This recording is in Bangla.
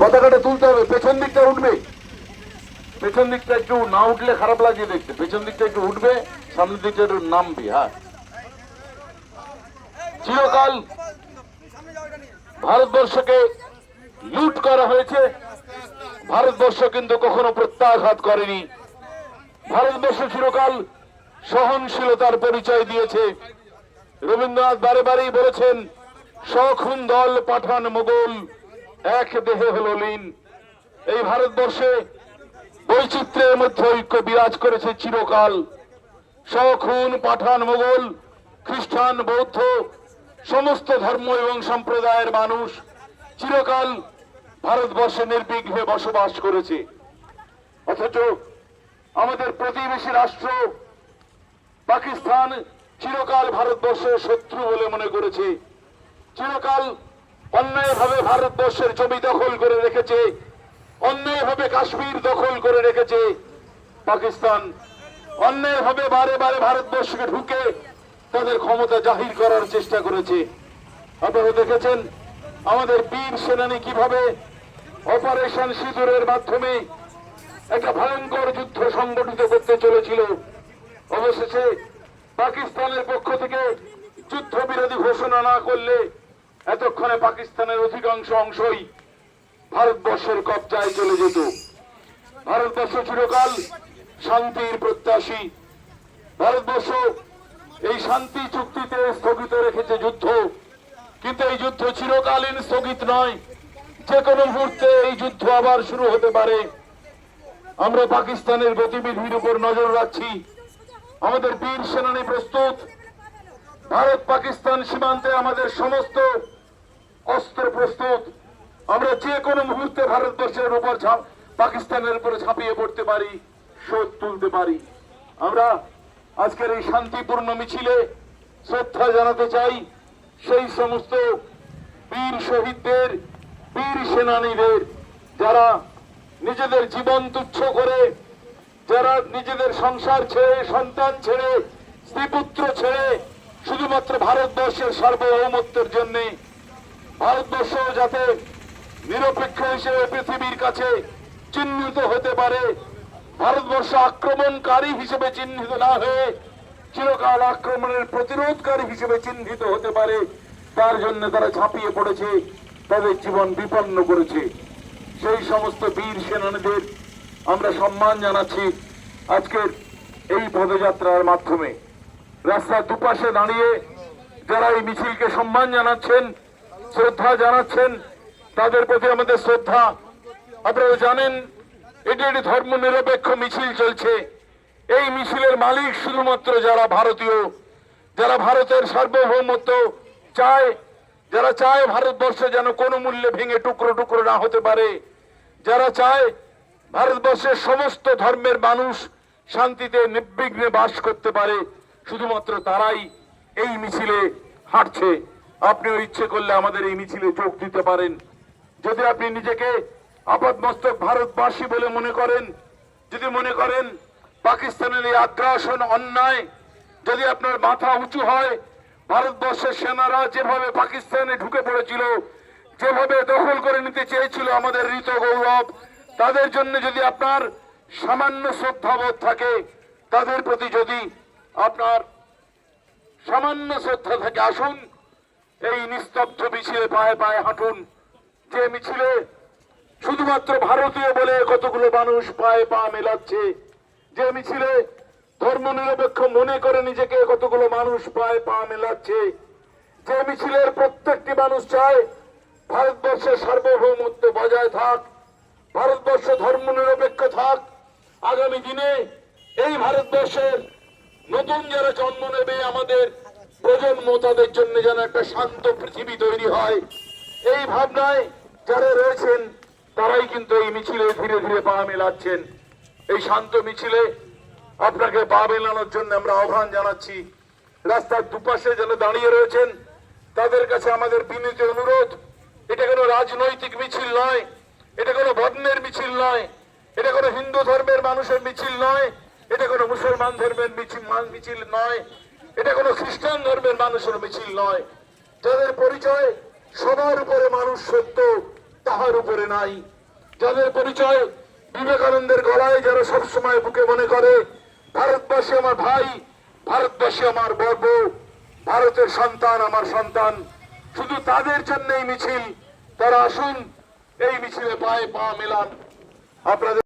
পতাকাটা তুলতে হবে। পেছন দিকটা উঠবে। পেছন দিকটা একটু না উঠলে খারাপ লাগছে দেখতে। পেছন দিকটা একটু উঠবে, সামনের দিকটা একটু নামবে হ্যাঁ। চিরকাল ভারতবর্ষকে লুট করা হয়েছে। ভারতবর্ষ কিন্তু কখনো প্রত্যাঘাত করেনি। ভারতবর্ষ চিরকাল সহনশীলতার পরিচয় দিয়েছে। রবীন্দ্রনাথ বারে বারেই বলেছেন সখুন দল পাঠান মোগল এক দেহে হল লীন। এই ভারতবর্ষে বৈচিত্র্যের মধ্যে ঐক্য বিরাজ করেছে চিরকাল। সখুন পাঠান, মোগল, খ্রিস্টান, বৌদ্ধ, সমস্ত ধর্ম এবং সম্প্রদায়ের মানুষ চিরকাল ভারতবর্ষে নির্বিঘ্নে বসবাস করেছে। অথচ আমাদের প্রতিবেশী রাষ্ট্র পাকিস্তান চিরকাল ভারতবর্ষের শত্রু বলে মনে করেছে। চিরকাল অন্যায়ভাবে ভারতবর্ষের জমি দখল করে রেখেছে, অন্যায়ভাবে কাশ্মীর দখল করে রেখেছে, পাকিস্তান অন্যায়ভাবে বারে বারে ভারতবর্ষকে ঢুকে তাদের ক্ষমতা জাহির করার চেষ্টা করেছে। আপনারা দেখেছেন আমাদের বীর সেনানি কীভাবে অপারেশন সিঁদুরের মাধ্যমে একটা ভয়ঙ্কর যুদ্ধ সংগঠিত করতে চলেছিল। অবশেষে পাকিস্তানের পক্ষ থেকে যুদ্ধ বিরোধী ঘোষণা না করলে এতক্ষণে পাকিস্তানের অধিকাংশ অংশই ভারতবর্ষের কবজায় চলে যেত। ভারতবর্ষ চিরকাল শান্তির প্রত্যাশী। ভারতবর্ষ এই শান্তি চুক্তিতে স্থগিত রেখেছে যুদ্ধ। কিন্তু এই যুদ্ধ চিরকালীন স্থগিত নয়। যে কোনো মুহূর্তে এই যুদ্ধ আবার শুরু হতে পারে। আমরা পাকিস্তানের গতিবিধির উপর নজর রাখছি। আমাদের বীর সেনানি প্রস্তুত। ভারত পাকিস্তান সীমান্তে আমাদের সমস্ত অস্ত্র প্রস্তুত। আমরা যে কোনো মুহূর্তে ভারতবর্ষের উপর পাকিস্তানের উপরে ঝাঁপিয়ে পড়তে পারি, শোধ তুলতে পারি। আমরা আজকের এই শান্তিপূর্ণ মিছিলে শ্রদ্ধা জানাতে চাই সেই সমস্ত বীর শহীদদের, বীর সেনানীদের, যারা নিজেদের জীবন তুচ্ছ করে, যারা নিজেদের সংসার ছেড়ে, সন্তান ছেড়ে স্ত্রীপুত্র ছেড়ে, শুধুমাত্র ভারতবর্ষের সার্বভৌমত্বের জন্য ভারতবর্ষ যাতে নিরপেক্ষ হিসেবে পৃথিবীর কাছে চিহ্নিত হতে পারে, ভারতবর্ষ আক্রমণকারী হিসেবে চিহ্নিত না হয়ে চিরকাল আক্রমণের প্রতিরোধকারী হিসেবে চিহ্নিত হতে পারে, তার জন্য তারা ঝাঁপিয়ে পড়েছে, তাদের জীবন বিপন্ন করেছে। সেই সমস্ত বীর সেনানীদের আমরা সম্মান জানাচ্ছি আজকের এই পদযাত্রার মাধ্যমে। রাস্তার দুপাশে দাঁড়িয়ে যারা এই মিছিলকে সম্মান জানাচ্ছেন শ্রদ্ধা জানাচ্ছেন, তাদের প্রতি আমাদের শ্রদ্ধা। আপনারা জানেন, এটি একটি ধর্ম নিরপেক্ষ মিছিল চলছে। এই মিছিলের মালিক শুধুমাত্র যারা ভারতীয়, যারা ভারতের সার্বভৌমত্ব চায়, যারা চায় ভারতবর্ষ যেন কোনো মূল্যে ভেঙে টুকরো টুকরো না হতে পারে, যারা চায় ভারতবর্ষের সমস্ত ধর্মের মানুষ শান্তিতে নির্বিঘ্নে বাস করতে পারে, শুধুমাত্র তারাই এই মিছিলে হাঁটছে। আপনিও ইচ্ছে করলে আমাদের এই মিছিলে যোগ দিতে পারেন। যদি আপনি নিজেকে আপাদমস্তক ভারতবাসী বলে মনে করেন, যদি মনে করেন পাকিস্তানের এই আগ্রাসন অন্যায় যদি আপনার মাথা উঁচু হয়, ভারতবর্ষের সেনারা যেভাবে পাকিস্তানে ঢুকে পড়েছিল, যেভাবে দখল করে নিতে চেয়েছিল আমাদের ঋত গৌরব, তাদের জন্য যদি আপনার সামান্য শ্রদ্ধাবোধ থাকে, তাদের প্রতি যদি আপনার সামান্য শ্রদ্ধা থাকে, আসুন এই নিস্তব্ধ মিছিলে পায়ে পায়ে হাঁটুন। যে মিছিলে শুধুমাত্র ভারতীয় বলে কতগুলো মানুষ পায়ে পা মেলাচ্ছে, যে মিছিলে ধর্ম নিরপেক্ষ মনে করে নিজেকে কতগুলো মানুষ পায়ে পা মেলাচ্ছে, যে মিছিলের প্রত্যেকটি মানুষ চায় ভারতবর্ষের সার্বভৌমত্ব বজায় থাক, ভারতবর্ষ ধর্ম নিরপেক্ষ থাক। আগামী দিনে এই ভারতবর্ষের নতুন যারা জন্ম নেবে আমাদের প্রজন্ম তাদের জন্য যেন একটা শান্ত পৃথিবী তৈরি হয়। এই ভাবনায় যারা রয়েছেন, তারাই কিন্তু এই মিছিলে ধীরে ধীরে পা মেলাচ্ছেন। এই শান্ত মিছিলে আপনাকে পা মেলানোর জন্য আমরা আহ্বান জানাচ্ছি। রাস্তার দুপাশে যারা দাঁড়িয়ে রয়েছেন, তাদের কাছে আমাদের বিনীত অনুরোধ, এটা কোনো রাজনৈতিক মিছিল নয়, এটা কোনো বর্ণের মিছিল নয়, এটা কোনো হিন্দু ধর্মের মানুষের মিছিল নয়, এটা কোনো মুসলমান ধর্মের মিছিল মিছিল নয়। এটা কোনো খ্রিস্টান ধর্মের মানুষের মিছিল নয়। যাদের পরিচয় সবার উপরে মানুষ সত্য, তাহার উপরে নাই। যাদের পরিচয় বিবেকানন্দের গলায় যারা সবসময় বুকে মনে করে, ভারতবাসী আমার ভাই, ভারতবাসী আমার গর্ব ভারতের সন্তান আমার সন্তান। শুধু তাদের জন্য এই মিছিল, তারা আসুন, এই মিছিলে পায়ে পা মেলান। আপনাদের